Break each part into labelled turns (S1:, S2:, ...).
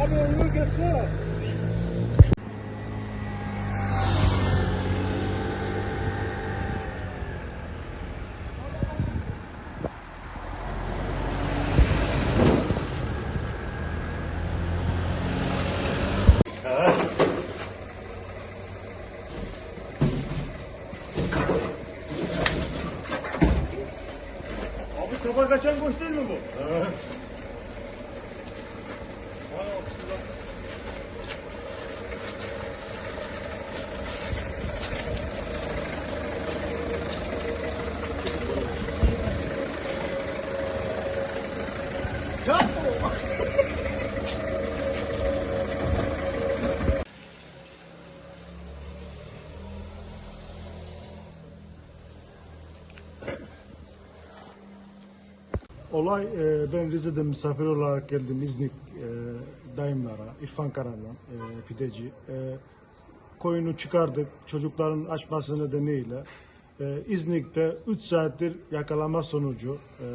S1: Abi onu göster. Sabah kaçan koş değil mi bu?
S2: Olay e, ben Rize'de misafir olarak geldim İznik e, dayımlara, İrfan Karan'la e, pideci. E, koyunu çıkardık çocukların açması nedeniyle. E, İznik'te 3 saattir yakalama sonucu e,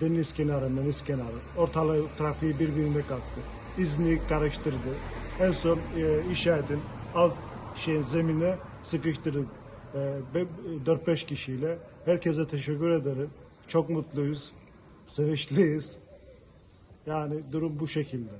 S2: deniz kenarı, deniz kenarı ortalığı trafiği birbirine kattı. İznik karıştırdı. En son e, inşaatın alt şey zemine sıkıştırdık. E, 4-5 kişiyle. Herkese teşekkür ederim. Çok mutluyuz. Sevinçliyiz. Yani durum bu şekilde.